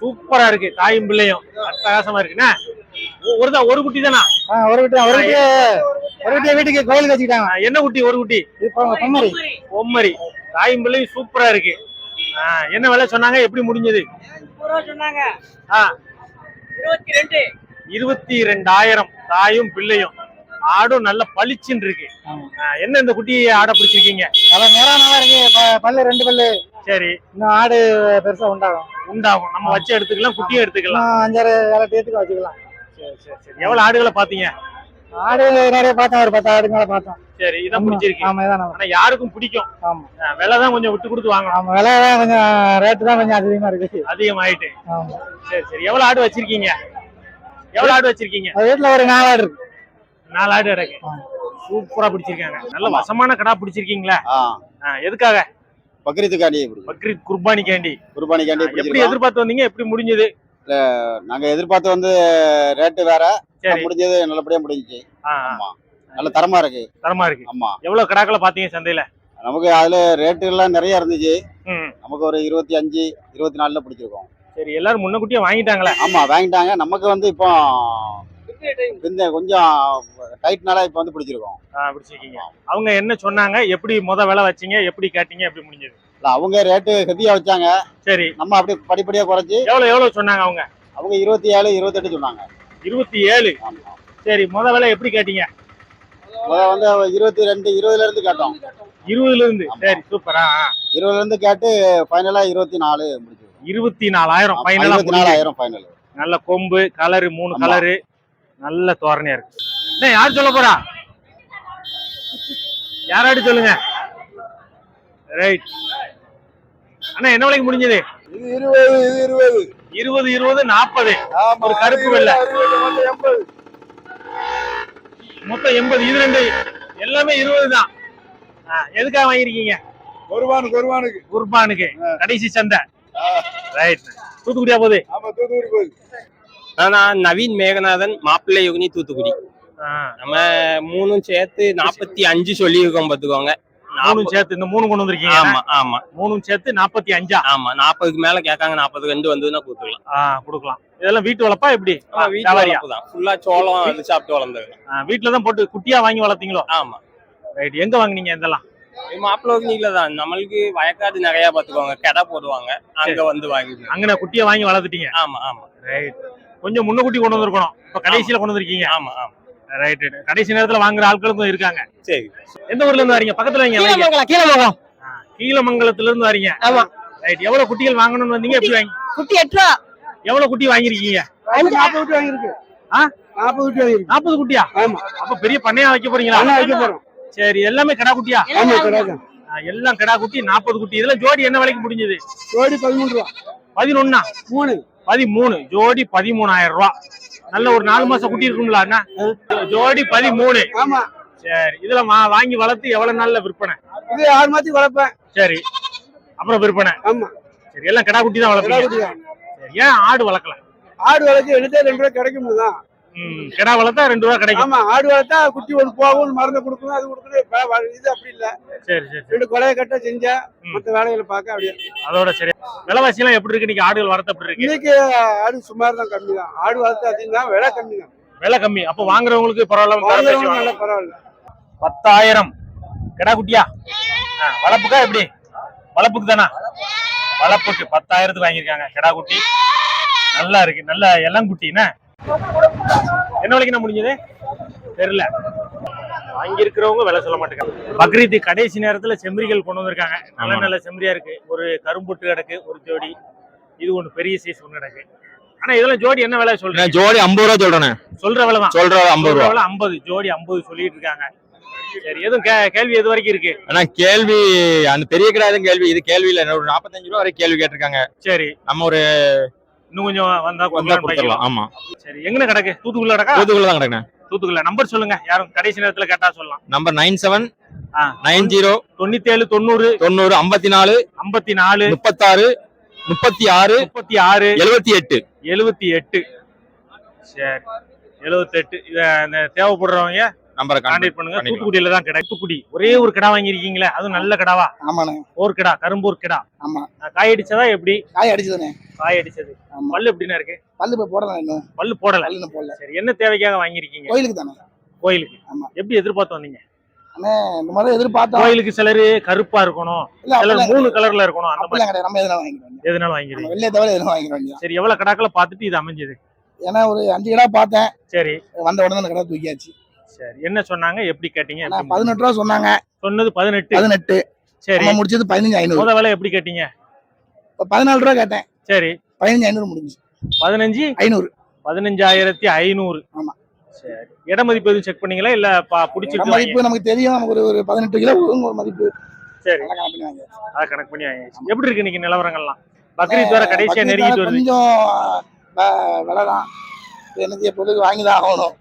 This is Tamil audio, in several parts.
சூப்பரா இருக்கு. தாயும் பிள்ளையும். அட்டகாசமா இருக்குண்ணே ஒ- ஒருதான் ஒரு குட்டி தானா? ஒரு குட்டி ஒரு குட்டி ஒரு குட்டியை வீட்டுக்கு கோயிலுக்கு வச்சுக்கிட்டாங்க. என்ன குட்டி ஒரு குட்டி? பொம்மரி. பொம்மரி. தாயும் பிள்ளையும் சூப்பரா இருக்கு. என்ன விலை சொன்னாங்க? எப்படி முடிஞ்சது? இருபத்தி ரெண்டு இருபத்தி ரெண்டாயிரம் தாயும் பிள்ளையும். ஆடும் நல்ல பளிச்சுன்னு இருக்கு. என்ன இந்த குட்டி ஆடை பிடிச்சிருக்கீங்க? நல்லா நேரம் நல்லா இருக்கு. பல்லு ரெண்டு பல்லு. சரி. இன்னும் ஆடு பெருசா உண்டாகும். உண்டாகும். நம்ம வச்சு எடுத்துக்கலாம் குட்டியும் எடுத்துக்கலாம். அஞ்சாறு ஏழு ஏத்துக்கு வச்சுக்கலாம். சரி சரி சரி. எவ்வளவு ஆடுகளை பாத்தீங்க ஆடு நிறைய பார்த்தோம் ஒரு பத்து ஆடு மேல பார்த்தோம் சரி இதான். பிடிச்சிருக்கு. ஆமா இதான் நல்லா ஆனா யாருக்கும் பிடிக்கும். ஆமா. ஆ, விலை தான் கொஞ்சம் விட்டு கொடுத்து வாங்கணும். ஆமா விலை தான் கொஞ்சம் ரேட்டு தான் கொஞ்சம் அதிகமா இருக்கு. அதிகமாயிட்டு. ஆமா. சரி சரி. எவ்வளவு ஆடு வச்சிருக்கீங்க? எவ்வளவு ஆடு வச்சிருக்கீங்க? வீட்டுல ஒரு நாலு ஆடு இருக்கு. நாலு ஆடு இருக்கு. சூப்பரா பிடிச்சிருக்காங்க. நல்ல வசமான கடா பிடிச்சிருக்கீங்களா? எதுக்காக? பக்ரீத்துக்காண்டி பக்ரீத் குர்பானிக்காண்டி. குர்பானிக்காண்டி எப்படி. எதிர்பார்த்து வந்தீங்க? எப்படி முடிஞ்சது? நாங்க எதிர்பார்த்து வந்து ரேட்டு வேற. முடிஞ்சது நல்லபடியா முடிஞ்சுச்சு. ஆமா. நல்ல தரமா இருக்கு. தரமா இருக்கு. ஆமா. எவ்வளவு கடாக்களை பாத்தீங்க சந்தையில? நமக்கு அதுல ரேட்டு எல்லாம் நிறைய இருந்துச்சு. நமக்கு ஒரு இருபத்தி அஞ்சு இருபத்தி நாலுல பிடிச்சிருக்கோம். சரி எல்லாரும் முன்னக்கூட்டியே வாங்கிட்டாங்களே? ஆமா வாங்கிட்டாங்க. நமக்கு வந்து இப்போ இந்த கொஞ்சம் டைட்னால இப்போ வந்து பிடிச்சிருக்கோம். பிடிச்சிருக்கீங்க. அவங்க என்ன சொன்னாங்க? எப்படி முத விலை வச்சீங்க? எப்படி கேட்டீங்க? எப்படி முடிஞ்சது? இல்ல, அவங்க ரேட்டு ஹெவியா வச்சாங்க. சரி. நம்ம அப்படியே படிப்படியா குறைச்சி எவ்வளவு எவ்வளவு சொன்னாங்க அவங்க? அவங்க இருபத்தி ஏழு இருபத்தெட்டு சொன்னாங்க. இருபத்தி ஏழு சரி முத விலை எப்படி கேட்டீங்க? முத வந்து இருபத்தி ரெண்டு இருபதுல இருந்து கேட்டோம். இருபதுல இருந்து சரி சூப்பரா இருபதுல இருந்து கேட்டு ஃபைனலா இருபத்தி நாலு இருபத்தி நாலாயிரம் ஃபைனலா நாலாயிரம் ஃபைனல் நல்ல கொம்பு கலரு மூணு. கலரு நல்ல தோரணையா இருக்கு. என்ன யார் சொல்ல போறா? யாராடி சொல்லுங்க. ரைட் அண்ணா என்ன விலைக்கு முடிஞ்சது? இது இருபது இது இருபது. இருபது இருபது நாற்பது ஒரு கருப்பு வெள்ளை. மொத்தம் எண்பது. இது ரெண்டு. எல்லாமே இருபது தான். எதுக்காக வாங்கிருக்கீங்க குர்பானுக்கு குர்பானுக்கு. குர்பானுக்கு. கடைசி சந்தை. ரைட் தூத்துக்குடியா போகுது? ஆமா தூத்துக்குடி போகுது. நான் நவீன் மேகநாதன் மாப்பிள்ளை யோகினி தூத்துக்குடி. நம்ம மூணும் சேர்த்து நாற்பத்தி அஞ்சு சொல்லியிருக்கோம் பார்த்துக்கோங்க. மூணும் சேர்த்து இந்த மூணு கொண்டு வந்திருக்கீங்க ஆமா ஆமா. மூணும் சேர்த்து நாற்பத்தி அஞ்சா? ஆமா நாற்பதுக்கு மேல கேட்காங்க நாற்பது ரெண்டு வந்ததுன்னா கொடுத்துடலாம். ஆ, கொடுக்கலாம். இதெல்லாம் வீட்டு வளர்ப்பா எப்படி? வீட்டு? வளர்ப்பு தான். ஃபுல்லா சோளம் அது சாப்பிட்டு வளர்ந்தது வீட்டுல தான் போட்டு குட்டியா வாங்கி வளர்த்தீங்களோ? ஆமா. ரைட் எங்க வாங்குனீங்க இதெல்லாம்? இது மாப்பிள்ளை தான். நம்மளுக்கு வயக்காடு நிறைய பார்த்துக்கோங்க. கடை போடுவாங்க. அங்க வந்து வாங்கி அங்கன குட்டியா வாங்கி வளர்த்துட்டீங்க? ஆமா ஆமா. ரைட் கொஞ்சம் முன்னக்கூட்டி கொண்டு வந்திருக்கணும். இப்ப கடைசியில கொண்டு வந்திருக்கீங்க. ஆமா ஆமா. ரைட் கடைசி நேரத்துல வாங்குற ஆட்களுக்கும் இருக்காங்க. சரி. எந்த ஊர்ல இருந்து வரீங்க? பக்கத்துல வைங்க வைங்க. கீழமங்கலம். கீழமங்கலத்துல இருந்து வரீங்க. ஆமா. ரைட் எவ்வளவு குட்டிகள் வாங்கணும்னு வந்தீங்க எப்படி வாங்கி குட்டி எட்டு ரூபா. எவ்வளவு குட்டி வாங்கிருக்கீங்க நாற்பது குட்டி வாங்கியிருக்கு. ஆ? நாற்பது குட்டி வாங்கியிருக்கு. நாற்பது குட்டியா? ஆமா. அப்ப பெரிய பண்ணையா வைக்க போறீங்களா? வைக்க போறோம். சரி எல்லாமே கடா குட்டியா? ஆமா ஆ, எல்லாம் கடா குட்டி நாற்பது குட்டி. இதெல்லாம் ஜோடி என்ன விலைக்கு முடிஞ்சது? ஜோடி பதிமூணு ரூபா. பதினொன்னா? மூணு. பதிமூணு. ஜோடி பதிமூணாயிரம் ரூபாய் நல்ல ஒரு நாலு மாசம் குட்டி இருக்கும்ல அண்ணா? ஜோடி பதிமூணு. ஆமா. சரி இதுல வாங்கி வளர்த்து எவ்வளவு நாள்ல விற்பனை? இது ஆறு மாத்தி வளர்ப்பேன். சரி அப்புறம் விற்பனை. ஆமா. சரி எல்லாம் கடா குட்டி தான். சரி ஏன் ஆடு வளர்க்கல? ஆடு வளர்த்து எடுத்தே ரெண்டு ரூபா கிடைக்கும் தான் கிடா வளர்த்தா ரெண்டு ரூபா கிடைக்கும். ஆமா ஆடு வளர்த்தா குட்டி ஒரு போகும் மருந்து கொடுக்கணும் அது கொடுக்கணும் இது அப்படி இல்ல. சரி சரி ரெண்டு கொலையை கட்ட செஞ்சா. மத்த வேலைகளை பார்க்க அப்படியே அதோட சரி. விலைவாசி எல்லாம் எப்படி இருக்கு? இன்னைக்கு ஆடுகள் வளர்த்த எப்படி இருக்கு? இன்னைக்கு ஆடு சுமார் தான் கம்மி தான் ஆடு வளர்த்து அதிகம் தான் விலை கம்மி தான் விலை கம்மி. அப்ப வாங்குறவங்களுக்கு பரவாயில்ல பரவாயில்ல. பத்தாயிரம். கிடா குட்டியா? வளர்ப்புக்கா எப்படி? வளர்ப்புக்கு தானா? வளர்ப்புக்கு பத்தாயிரத்துக்கு வாங்கியிருக்காங்க. கிடா குட்டி. நல்லா இருக்கு. நல்ல இளங்குட்டி என்ன? என்ன விலைக்கு என்ன முடிஞ்சது? தெரியல. வாங்கியிருக்கிறவங்க விலை சொல்ல மாட்டேங்க. பக்ரீத்து கடைசி நேரத்துல செம்மறிகள் கொண்டு வந்திருக்காங்க. நல்ல நல்ல செம்மறியா இருக்கு. ஒரு கரும்புட்டு கிடக்கு ஒரு ஜோடி. இது ஒண்ணு பெரிய சைஸ் ஒண்ணு கிடக்கு. ஆனா இதெல்லாம் ஜோடி என்ன விலை சொல்றேன் ஜோடி ஐம்பது ரூபா சொல்றேனே. சொல்ற விலை தான். சொல்ற ஐம்பது ரூபா. ஐம்பது ஜோடி ஐம்பது சொல்லிட்டு இருக்காங்க. சரி எதுவும் கேள்வி எது வரைக்கும் இருக்கு? ஆனா கேள்வி அந்த பெரிய கிடையாது கேள்வி. இது கேள்வி இல்ல ஒரு நாற்பத்தஞ்சு ரூபா வரை கேள்வி கேட்டிருக்காங்க. சரி. நம்ம ஒரு இன்னும் கொஞ்சம் வந்தா கொடுத்துடலாம். ஆமா. சரி எங்க கிடக்கு? தூத்துக்குள்ள கிடக்கா? தூத்துக்குள்ள தான் கிடக்குறேன் தூத்துக்குள்ள நம்பர் சொல்லுங்க. யாரும் கடைசி நேரத்துல கேட்டா சொல்லலாம். Number nine seven. Nine zero தொண்ணூத்தி ஏழு தொண்ணூறு. தொண்ணூறு ஐம்பத்தி நாலு ஐம்பத்தி நாலு முப்பத்தாறு முப்பத்தி ஆறு முப்பத்தி ஆறு எழுபத்தி எட்டு எழுபத்தி எட்டு சரி. எழுபத்தி எட்டு இத தேவைப்படுறவங்க நம்பரை கான்டாக்ட் பண்ணுங்க. தூத்துக்குடியில தான் கடை. தூத்துக்குடி. ஒரே ஒரு கடா வாங்கியிருக்கீங்களே அதுவும் நல்ல கடாவா? ஆமாண்ணே. ஓர் கடா கரும்பூர் கடா. ஆமா. காய் அடிச்சதா எப்படி? காய் அடிச்சதுண்ணே. காய் அடிச்சது. பல்லு எப்படின்னா இருக்கு? பல்லு இப்ப போடலாம் இன்னும். பல்லு போடல. பல்லு இன்னும் போடல. சரி என்ன தேவைக்காக வாங்கியிருக்கீங்க? கோயிலுக்கு தானே. கோயிலுக்கு. ஆமா. எப்படி எதிர்பார்த்து வந்தீங்க? இந்த மாதிரி எதிர்பார்த்தோம். கோயிலுக்கு சிலரு கருப்பா இருக்கணும். இல்ல சிலர் மூணு கலர்ல இருக்கணும். அந்த மாதிரி கிடையாது. நம்ம எதுனா வாங்கிக்கிறோம் எதுனாலும் வாங்கிடுவீங்க. வெள்ளையை தவிர எதுனா வாங்கிக்க வேண்டியது. சரி எவ்வளவு கடாக்களை பார்த்துட்டு இது அமைஞ்சது? ஏன்னா ஒரு அஞ்சு கடை பார்த்தேன். சரி. வந்த உடனே அந்த கடை தூக்கியாச்சு. சரி. என்ன சொன்னாங்க? எப்படி கேட்டீங்க? பதினெட்டு ரூபா சொன்னாங்க. சொன்னது பதினெட்டு. பதினெட்டு. சரி. முடிச்சது பதினஞ்சு ஐநூறு. முத வேலை எப்படி கேட்டீங்க? இப்ப பதினாலு ரூபா கேட்டேன். சரி. பதினஞ்சு ஐநூறு முடிஞ்சு. பதினஞ்சு? ஐநூறு. பதினஞ்சாயிரத்தி ஐநூறு. ஆமா. சரி. இட மதிப்பு எதுவும் செக் பண்ணீங்களா? இல்ல பிடிச்சிருக்கு? மதிப்பு நமக்கு தெரியும். நமக்கு ஒரு ஒரு பதினெட்டு கிலோ ஒரு மதிப்பு. சரி. அதை கணக்கு பண்ணி வாங்கியாச்சு. எப்படி இருக்கு இன்னைக்கு நிலவரங்கள்லாம்? பக்ரீத் வேற கடைசியா நெருங்கிட்டு கொஞ்சம் விலை தான். என்னது எப்போதுக்கு வாங்கி தான் ஆகணும்.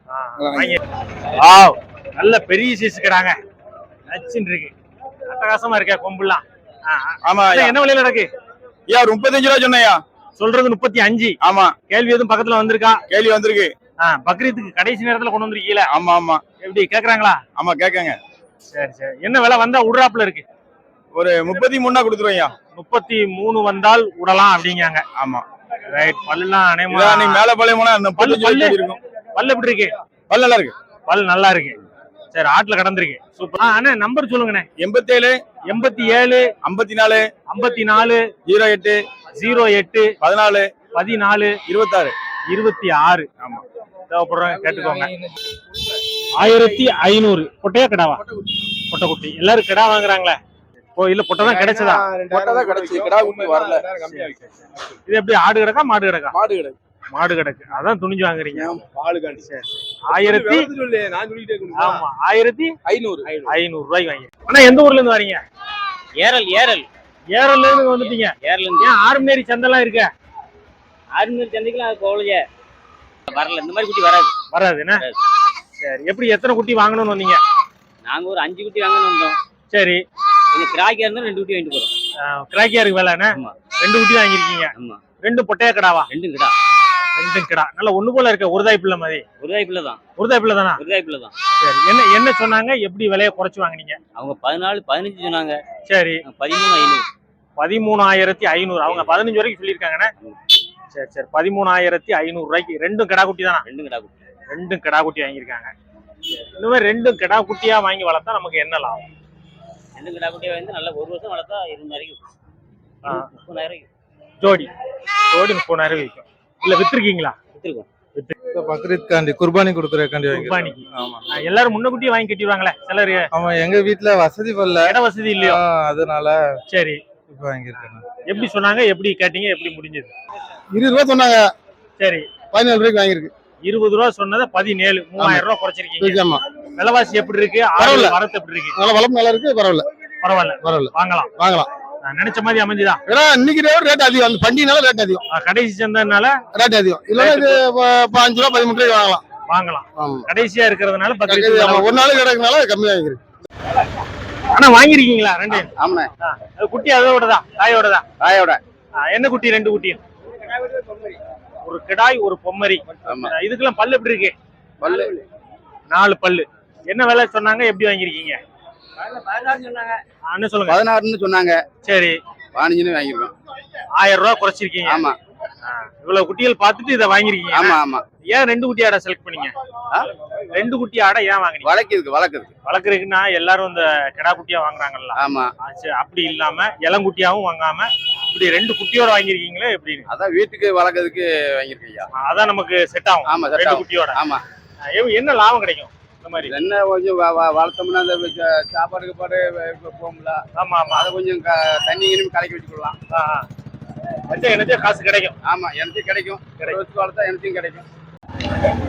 நல்ல பெரிய சைஸ் கிடாங்க. நச்சுன்னு இருக்கு. அட்டகாசமா இருக்கா கொம்புலாம். ஆமா என்ன விலையில நடக்கு ஐயா முப்பத்தஞ்சு ரூபா சொன்னேயா சொல்றது முப்பத்தி அஞ்சு. ஆமா. கேள்வி எதுவும் பக்கத்துல வந்திருக்கா? கேள்வி வந்திருக்கு. பக்ரீத்துக்கு கடைசி நேரத்துல கொண்டு வந்திருக்கீல ஆமா ஆமா. எப்படி கேக்குறாங்களா? ஆமா கேட்கங்க சரி சரி. என்ன விலை வந்தா உடுறாப்புல இருக்கு? ஒரு முப்பத்தி மூணா கொடுத்துருவையா முப்பத்தி மூணு வந்தால் விடலாம் அப்படிங்காங்க ஆமா. ரைட் இதான் அனைமா நீ மேல பழைய போனா அந்த பல்லு, பல்லு. இருக்கும் பல்லு. எப்படி இருக்கு? பல்லு நல்லா இருக்கு. பல் நல்லா இருக்கு. சரி ஆட்டுல கடந்திருக்கு. சூப்பர் அண்ணா நம்பர் சொல்லுங்கண்ணே. எண்பத்தேழு எண்பத்தி ஏழு ஐம்பத்தி நாலு ஐம்பத்தி நாலு ஜீரோ எட்டு ஜீரோ எட்டு பதினாலு பதினாலு இருபத்தாறு. இருபத்தி ஆறு ஆமா. தேவைப்படுறவங்க கேட்டுக்கோங்க. ஆயிரத்தி ஐநூறு. பொட்டையா கிடாவா? பொட்டை குட்டி எல்லாரும் கிடா வாங்குறாங்களே. ஓ இல்ல பொட்டை தான் கிடைச்சதா? தான் கிடைச்சு கிடா குட்டி வரல. இது எப்படி ஆடு கிடக்கா மாடு கிடக்கா? மாடு கிடையாது மாடு கிடக்கு. அதான் துணிஞ்சு வாங்குறீங்க. பாலு ஆயிரத்தி சொல்லு நான் சொல்லிட்டே ஆமா ஆயிரத்தி ஐநூறு. ஐநூறு ரூபாய்க்கு வாங்கி ஆனா எந்த ஊர்ல இருந்து வரீங்க? ஏரல் ஏரல். ஏரல்ல இருந்து வந்துட்டீங்க. ஏரல் ஏன் ஆறுமேரி சந்தெல்லாம் இருக்க? ஆறுநூறு சந்தைக்குலாம் அது போகலையே. வரல இந்த மாதிரி குட்டி வராது. வராது என்ன? சரி எப்படி எத்தனை குட்டி வாங்கணும்னு வந்தீங்க? நாங்க ஒரு அஞ்சு குட்டி வாங்கன்னு வந்தோம். சரி. கொஞ்சம் கிராக்கியா இருந்தா ரெண்டு குட்டி வாங்கிட்டு போறோம். கிராக்கியா இருக்கு வேலை. ரெண்டு குட்டி வாங்கியிருக்கீங்க. ஆமா. ரெண்டு பொட்டையா கிடாவா? ரெண்டும் கிடா. ரெண்டும் கிடா. நல்ல ஒண்ணு போல இருக்க ஒருதாய் பிள்ளை மாதிரி. ஒருதாய் பிள்ளை தான் ஒருதாய் பிள்ளை தானா? பிள்ளை தான். சரி என்ன என்ன சொன்னாங்க? எப்படி விலையை குறைச்சு வாங்குனீங்க? அவங்க பதினாலு பதினஞ்சு சொன்னாங்க. சரி. பதிமூணு ஐநூறு. பதிமூணாயிரத்தி ஐநூறு. அவங்க பதினஞ்சு வரைக்கும் சொல்லியிருக்காங்கண்ணே சரி சரி. பதிமூணாயிரத்தி ஐநூறு ரூபாய்க்கு ரெண்டும் கிடா குட்டி தானா? ரெண்டும் கிடா குட்டி. ரெண்டும் கிடா குட்டி வாங்கியிருக்காங்க. இந்த மாதிரி ரெண்டும் கிடா குட்டியா வாங்கி வளர்த்தா நமக்கு என்ன லாபம்? ரெண்டும் கிடா குட்டியா வந்து நல்லா ஒரு வருஷம் வளர்த்தா இருபதாயிரம் ஆ. முப்பதாயிரம் ஜோடி. ஜோடி முப்பதாயிரம் விற்கும் இல்ல வித்துருக்கீங்களா? வித்துருக்கோம். பக்ரீத்காண்டி குர்பானி. குர்பானிக்கு. ஆமா. எல்லாரும் முன்னக்கூட்டியே வாங்கி கட்டிடுவாங்களே சிலர். ஆமா எங்க வீட்ல வசதி பண்ணல. இட வசதி இல்லையோ? அதனால சரி. இப்ப வாங்கியிருக்கேன். எப்படி சொன்னாங்க எப்படி கேட்டீங்க எப்படி முடிஞ்சது? இருபது ரூபா சொன்னாங்க. சரி. பதினேழு ரூபாய்க்கு வாங்கியிருக்கு. இருபது ரூபா சொன்னதை பதினேழு மூவாயிரம் ரூபா குறைச்சிருக்கீங்க. ஆமா. விலைவாசி எப்படி இருக்கு? பரவாயில்ல. வரத்து எப்படி இருக்கு? நல்லா வளர்ப்பு நல்லா இருக்கு பரவாயில்ல. பரவாயில்ல. பரவாயில்ல. வாங்கலாம். வாங்கலாம். நான் நினைச்ச மாதிரி அமைஞ்சுதா? ஏன்னா இன்னைக்கு ரேட் அதிகம். அந்த பண்டிகைனால ரேட் அதிகம். கடைசி சந்தைனால ரேட் அதிகம். இல்லைன்னா இது பாஞ்சு ரூபா பதிமூணு ரூபாய்க்கு வாங்கலாம். வாங்கலாம். ஆமா. கடைசியா இருக்கிறதுனால ஆமா, விலை- ஒரு நாள் கிடக்குனால கம்மியா வாங்கிருக்கு ஆனா வாங்கிருக்கீங்களா ரெண்டு? ஆமாண்ணே. ஆ, அது குட்டி அதோடதா? தாயோடதா? காயோட ஆ, என்ன குட்டி ரெண்டு குட்டியும்? ஒரு கிடாய் ஒரு பொம்மரி. ஆமா. இதுக்கெல்லாம் பல்லு எப்படி இருக்கு? பல்லு. நாலு பல்லு. என்ன விலை சொன்னாங்க? எப்படி வாங்கிருக்கீங்க ஆ, என்ன சொல்லுங்க? பதினாறுன்னு சொன்னாங்க. சரி. பதினஞ்சுன்னு வாங்கியிருக்கோம். ஆயிரம் ரூபாய் குறைச்சிருக்கீங்க. ஆமா. ஆ, இவ்வளவு குட்டிகள் பார்த்துட்டு இதை வாங்கிருக்கீங்க ஆமா ஆமா. ஏன் ரெண்டு குட்டி ஆடை செலக்ட் பண்ணீங்க? ஆ? ரெண்டு குட்டி ஆடை ஏன் வாங்குனீங்க? வளர்க்குறதுக்கு வளர்க்குறதுக்கு. வளர்க்குறதுக்குன்னா எல்லாரும் இந்த கிடா குட்டியா வாங்குறாங்கல்ல. ஆமா. ஆ, சரி, அப்படி இல்லாம இளங்குட்டியாவும் வாங்காம இப்படி ரெண்டு குட்டியோட வாங்கிருக்கீங்களே எப்படின்னு அதான் வீட்டுக்கு வளர்க்கறதுக்கு ஆ, அதான் நமக்கு செட் ஆகும். ஆமா ரெண்டு. குட்டியோட. ஆமா. என்ன லாபம் கிடைக்கும்? இந்த மாதிரி. என்ன கொஞ்சம் வளர்த்தோம்னா அந்த ச- சாப்பாடுக்கு பாடு போகும்ல. ஆமா ஆமா. அதை கொஞ்சம் க- தண்ணி கிண்ணி கலக்கி வச்சுக்கலாம். எனச்சா காசு கிடைக்கும். ஆமா எனக்கும் கிடைக்கும். கிடைக்கும். வச்சு வளர்த்தா எனக்கும் கிடைக்கும்.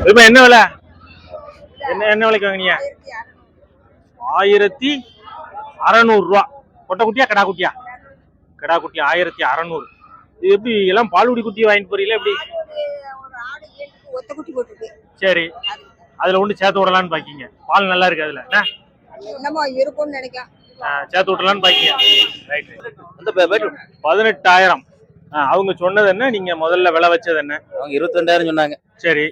இப்ப என்ன விலை? என்ன என்ன விலைக்கு வாங்குனீங்க? ஆயிரத்தி அறநூறு ரூபா. கொட்டை குட்டியா கடா குட்டியா? கடா குட்டி ஆயிரத்தி அறநூறு. இது எப்படி எல்லாம் பால்குடி குட்டி வாங்கிட்டு போறீங்களா எப்படி? சரி. அதுல ஒன்று சேர்த்து விடலான்னு பாக்கீங்க. பால் நல்லா இருக்கு அதுல. என்ன? என்னமோ இருக்கும்னு நினைக்கிறேன். சேர்த்து விடலான்னு பாக்கீங்க. ரைட். பதினெட்டாயிரம். அவங்க சொன்னது என்ன? நீங்க முதல்ல விலை வச்சது என்ன? அவங்க இருபத்தி ரெண்டாயிரம் சொன்னாங்க. சரி.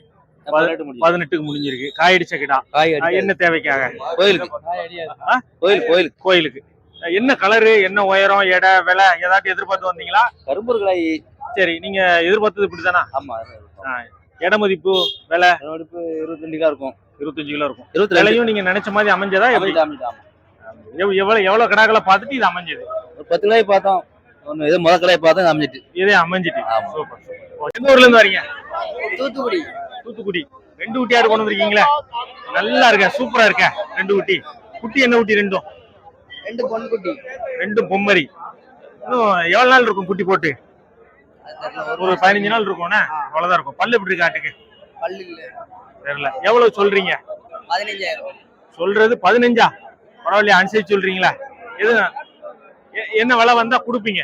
பதினெட்டுக்கு முடிஞ்சிருக்கு. காய் அடிச்ச கிடா என்ன தேவைக்காக? கோயிலுக்கு? கோயில் கோயில் கோயிலுக்கு என்ன கலரு என்ன உயரம் எடை விலை? ஏதாட்டும் எதிர்பார்த்து வந்தீங்களா? கரும்பூர் கடாய் சரி நீங்க எதிர்பார்த்தது இப்படிதானா ஆமா இட மதிப்பு விலை? எடுப்பு இருபத்தஞ்சு கிலோ இருக்கும். இருபத்தஞ்சு கிலோ இருக்கும். இருபத்தி விலையும் நீங்க நினைச்ச மாதிரி அமைஞ்சதா? எப்படி? எவ்- எவ்வளவு எவ்வளவு கிடாக்களை பார்த்துட்டு இது அமைஞ்சது? ஒரு பத்து கிளாய் பார்த்தோம். ஒன்று ஏதோ முதல் கிளாய் பார்த்தோம் அமைஞ்சிட்டு. இதே அமைஞ்சிட்டு. Super super. எந்த ஊர்ல இருந்து வரீங்க? தூத்துக்குடி. தூத்துக்குடி. ரெண்டு குட்டியாடு கொண்டு வந்திருக்கீங்களே? நல்லா இருக்க சூப்பரா இருக்க ரெண்டு குட்டி குட்டி என்ன குட்டி ரெண்டும்? ரெண்டு பொன் குட்டி ரெண்டும் பொம்மரி. இன்னும் எவ்வளவு நாள் இருக்கும் குட்டி போட்டு? ஒரு பதினஞ்சு நாள் இருக்கும்னா அவ்வளவுதான் இருக்கும். பல்லு எப்படி இருக்கு ஆட்டுக்கு? பல்லு தெரியல. எவ்வளவு சொல்றீங்க? பதினஞ்சாயிரம். சொல்றது பதினஞ்சா? பரவாயில்லையா அனுசரிச்சு சொல்றீங்களா? எது? என்ன விலை வந்தா கொடுப்பீங்க?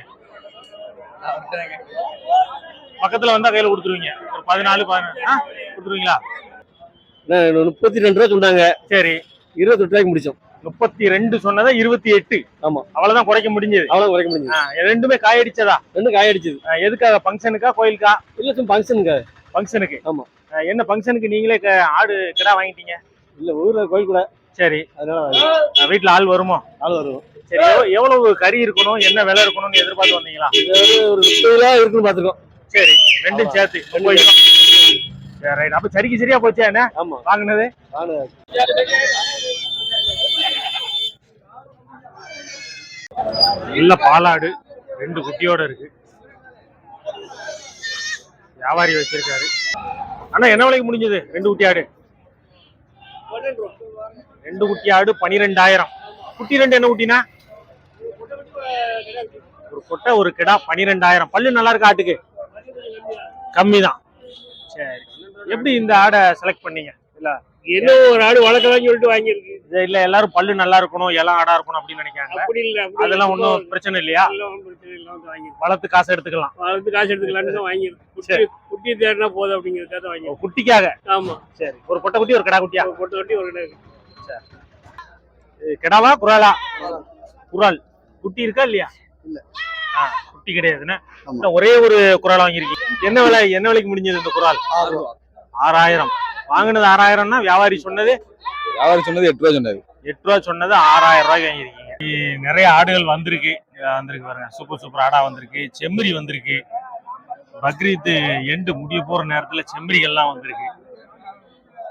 பக்கத்துல வந்தா கையில கொடுத்துருவீங்க. ஒரு பதினாலு பதினாலு ஆ கொடுத்துருவீங்களா? முப்பத்தி ரெண்டு ரூபா சொன்னாங்க. சரி. இருபத்தெட்டு ரூபாய்க்கு முடிச்சோம். முப்பத்தி ரெண்டு சொன்னதா இருபத்தி எட்டு. ஆமா. அவ்வளவுதான் குறைக்க முடிஞ்சது. அவ்வளோ குறைக்க முடிஞ்சது. ரெண்டுமே காயடிச்சதா? ரெண்டு காய் அடிச்சது ஆ, எதுக்காக? ஃபங்க்ஷனுக்கா கோயிலுக்கா? இல்ல சும்மா ஃபங்க்ஷனுங்க ஃபங்க்ஷனுக்கு ஆமா. என்ன ஃபங்க்ஷனுக்கு நீங்களே ஆடு கிடா வாங்கிட்டீங்க? இல்ல ஊர்ல கோயில் கூட. சரி. வீட்டுல ஆள் வருமோ? ஆள் வரும் சரி எவ்வ- எவ்வளவு கறி இருக்கணும்? என்ன விலை இருக்கணும்னு எதிர்பார்த்து வந்தீங்களா? ஒரு முப்பது ரூபா இருக்குன்னு பாத்துருக்கோம் சரி ரெண்டும் சேர்த்து. இருக்கும். சரி ரைட். அப்ப சரிக்கு சரியா போச்சா என்ன? ஆமா. வாங்குனது. நல்ல பாலாடு ரெண்டு குட்டியோட இருக்கு. வியாபாரி வச்சிருக்காரு. அண்ணா என்ன விலைக்கு முடிஞ்சது? ரெண்டு குட்டி ஆடு ரெண்டு குட்டி ஆடு பனிரெண்டாயிரம். குட்டி ரெண்டு என்ன குட்டினா? ஒரு கொட்டை ஒரு கிடா பனிரெண்டாயிரம். பல்லு நல்லா இருக்கு ஆட்டுக்கு? கம்மி தான் சரி. எப்படி இந்த ஆடை செலக்ட் பண்ணீங்க? இல்லை என்ன ஒரு ஆடு வளர்க்கலாம்னு சொல்லிட்டு வாங்கியிருக்கு. இல்ல எல்லாரும் பல்லு நல்லா இருக்கணும் இளம் ஆடா இருக்கணும் அப்படின்னு நினைக்கிறாங்க அப்படி இல்ல அதெல்லாம் ஒன்றும் பிரச்சனை இல்லையா? பிரச்சனை இல்லை வந்து வாங்கியிருக்கு. வளர்த்து காசு எடுத்துக்கலாம். வளர்த்து காசு எடுத்துக்கலாம்னு தான் வாங்கியிருக்கு. சரி. குட்டி தேடினா போதும் அப்படிங்கிறதுக்காக தான் வாங்கியிருக்கு. குட்டிக்காக? ஆமா. சரி. ஒரு பொட்டை குட்டி ஒரு கிடா குட்டியா? பொட்டு கட்டி ஒரு இது கிடாவா குராலா குரால் குட்டி இருக்கா இல்லையா? இல்ல. ஆ குட்டி கிடையாதுன்னு. ஒரே ஒரு குரால் வாங்கியிருக்கீங்க. என்ன விலை என்ன விலைக்கு முடிஞ்சது இந்த குரால் ஆறாயிரம். வாங்கினது ஆறாயிரம்னா வியாபாரி சொன்னது வியாபாரி சொன்னது எட்டு ரூபா சொன்னாரு. எட்டு ரூபா சொன்னது ஆறாயிரம் ரூபாய்க்கு வாங்கியிருக்கீங்க. நிறைய ஆடுகள் வந்திருக்கு. வந்திருக்கு பாருங்க. சூப்பர் சூப்பர் ஆடா வந்திருக்கு. செம்மறி வந்திருக்கு. பக்ரீத் எண்டு முடிய போற நேரத்துல செம்மறிகள்லாம் வந்திருக்கு.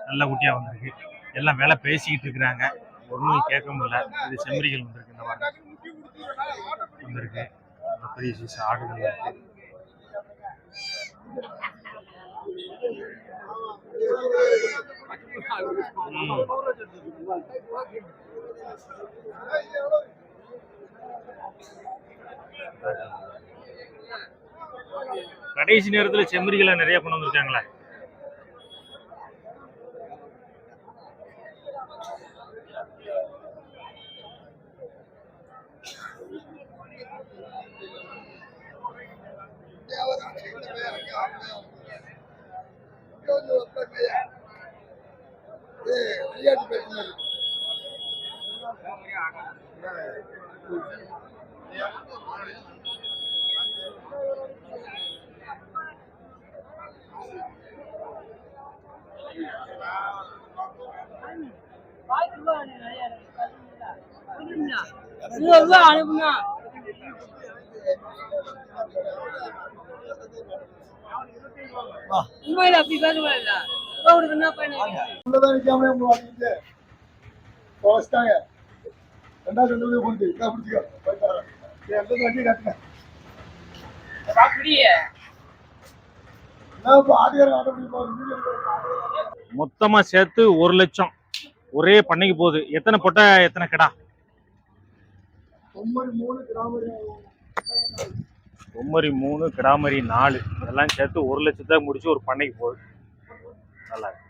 நல்ல குட்டியா வந்திருக்கு. எல்லாம் விலை பேசிக்கிட்டு இருக்கிறாங்க. ஒன்றும் கேட்க முடியல. இது செம்மறிகள் வந்திருக்கு. இந்த பாருங்க. வந்திருக்கு. பெரிய சைஸ் ஆடுகள் இருக்கு. கடைசி நேரத்தில் செம்மறிகளை நிறைய கொண்டு வந்திருக்காங்களே. الله عليكم உண்மையில அப்படி பேசுவாங்க அவருக்கு என்ன ரெண்டாவது ரெண்டு போட்டு இதான் பிடிச்சிக்கோ. வண்டி மொத்தமா சேர்த்து ஒரு லட்சம். ஒரே பண்ணைக்கு போகுது. எத்தனை பொட்டை எத்தனை கிடா? ஒன்பது மூணு கிராமம் பொம்மரி மூணு கிடாமரி நாலு. இதெல்லாம் சேர்த்து ஒரு லட்சத்தான் முடிச்சு ஒரு பண்ணைக்கு போகுது. நல்லா இருக்கு.